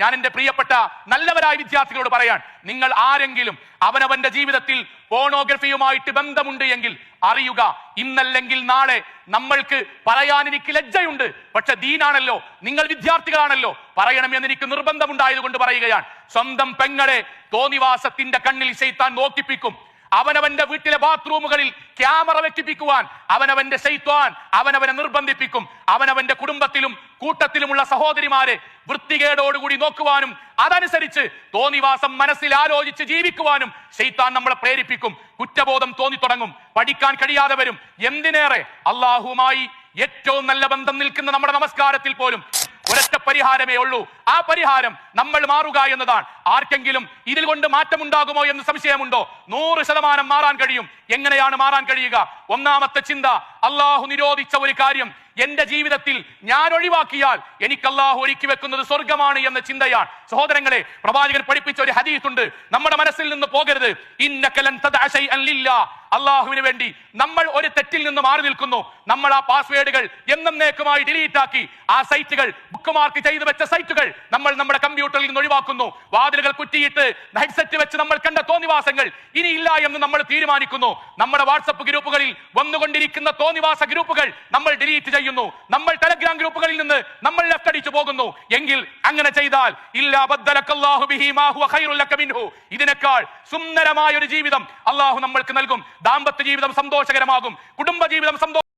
ഞാൻ എന്റെ പ്രിയപ്പെട്ട നല്ലവരായ വിദ്യാർത്ഥികളോട് പറയാൻ നിങ്ങൾ ആരെങ്കിലും അവനവന്റെ ജീവിതത്തിൽ പോണോഗ്രഫിയുമായിട്ട് ബന്ധമുണ്ട് എങ്കിൽ അറിയുക ഇന്നല്ലെങ്കിൽ നാളെ നമ്മൾക്ക് പറയാൻ എനിക്ക് ലജ്ജയുണ്ട്. പക്ഷെ ദീനാണല്ലോ നിങ്ങൾ വിദ്യാർത്ഥികളാണല്ലോ പറയണമെന്ന് എനിക്ക് നിർബന്ധമുണ്ടായത് കൊണ്ട് പറയുകയാണ്. സ്വന്തം പെങ്ങളെ തോന്നിവാസത്തിന്റെ കണ്ണിൽ ചെയ്ത്താൻ നോക്കിപ്പിക്കും. അവനവന്റെ വീട്ടിലെ ബാത്റൂമുകളിൽ ക്യാമറ വെച്ചിപ്പിക്കുവാൻ അവനവന്റെ ശൈത്വാൻ അവനവനെ നിർബന്ധിപ്പിക്കും. അവനവന്റെ കുടുംബത്തിലും കൂട്ടത്തിലുമുള്ള സഹോദരിമാരെ വൃത്തികേടോടുകൂടി നോക്കുവാനും അതനുസരിച്ച് തോന്നിവാസം മനസ്സിൽ ആലോചിച്ച് ജീവിക്കുവാനും ശൈത്താൻ നമ്മളെ പ്രേരിപ്പിക്കും. കുറ്റബോധം തോന്നി തുടങ്ങും പഠിക്കാൻ കഴിയാതെ വരും. എന്തിനേറെ? അള്ളാഹുമായി ഏറ്റവും നല്ല ബന്ധം നിൽക്കുന്ന നമ്മുടെ നമസ്കാരത്തിൽ പോലും ഒരൊറ്റ പരിഹാരമേ ഉള്ളൂ. ആ പരിഹാരം നമ്മൾ മാറുക എന്നതാണ്. ആർക്കെങ്കിലും ഇതിൽ കൊണ്ട് മാറ്റമുണ്ടാകുമോ എന്ന് സംശയമുണ്ടോ? നൂറ് ശതമാനം മാറാൻ കഴിയും. എങ്ങനെയാണ് മാറാൻ കഴിയുക? ഒന്നാമത്തെ ചിന്ത അള്ളാഹു നിരോധിച്ച ഒരു കാര്യം എന്റെ ജീവിതത്തിൽ ഞാൻ ഒഴിവാക്കിയാൽ എനിക്ക് അള്ളാഹു ഒരുക്കി വെക്കുന്നത് സ്വർഗമാണ് എന്ന ചിന്തയാണ് സഹോദരങ്ങളെ പ്രവാചകൻ പഠിപ്പിച്ച ഒരു ഹദീസ് ഉണ്ട് നമ്മുടെ മനസ്സിൽ നിന്ന് പോകരുത്. ഇന്നക്കലൻ അള്ളാഹുവിന് വേണ്ടി നമ്മൾ ഒരു തെറ്റിൽ നിന്ന് മാറി നിൽക്കുന്നു. നമ്മൾ ആ പാസ്വേഡുകൾ എന്നും നേക്കുമായി ഡിലീറ്റ് ആക്കി ആ സൈറ്റുകൾ ബുക്ക് മാർക്ക് ചെയ്തു വെച്ച സൈറ്റുകൾ നമ്മൾ നമ്മുടെ കമ്പ്യൂട്ടറിൽ നിന്ന് ഒഴിവാക്കുന്നു. വാതിലുകൾ കുറ്റിയിട്ട് ഹെഡ്സെറ്റ് വെച്ച് നമ്മൾ കണ്ട തോന്നിവാസങ്ങൾ ഇനിയില്ല എന്ന് നമ്മൾ തീരുമാനിക്കുന്നു. നമ്മുടെ വാട്സപ്പ് ഗ്രൂപ്പുകളിൽ വന്നുകൊണ്ടിരിക്കുന്ന തോന്നിവാസ ഗ്രൂപ്പുകൾ നമ്മൾ ഡിലീറ്റ് ചെയ്യുന്നു. നമ്മൾ ടെലഗ്രാം ഗ്രൂപ്പുകളിൽ നിന്ന് നമ്മൾ ലെഫ്റ്റ് അടിച്ചു പോകുന്നു. എങ്കിൽ അങ്ങനെ ചെയ്താൽ. ഇതിനേക്കാൾ സുന്ദരമായ ഒരു ജീവിതം അള്ളാഹു നമ്മൾക്ക് നൽകും. ദാമ്പത്യ ജീവിതം സന്തോഷകരമാകും. കുടുംബ ജീവിതം സന്തോഷം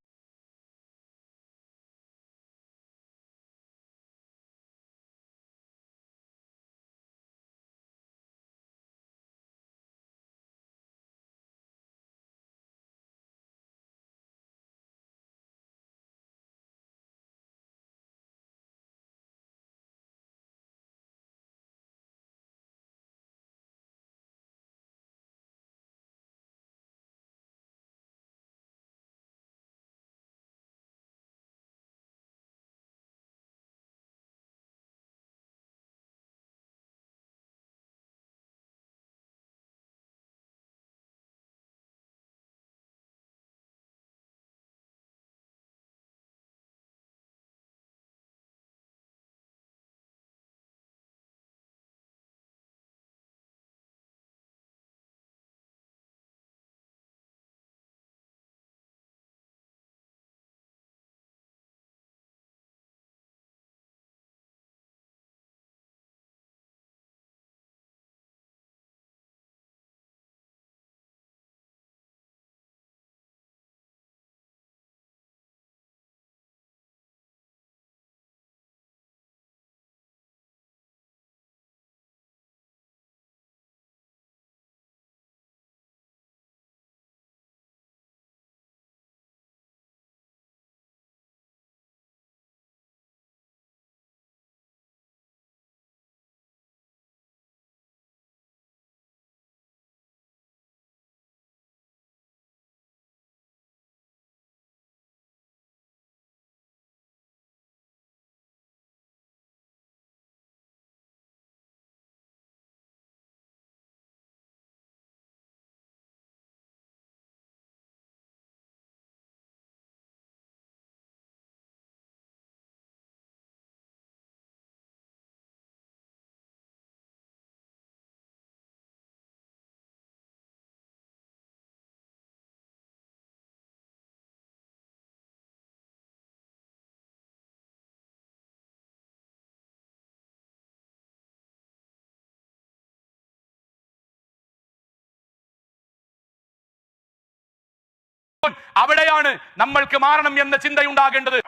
അവിടെയാണ് നമ്മൾക്ക് മാറണം എന്ന ചിന്തയുണ്ടാകേണ്ടത്.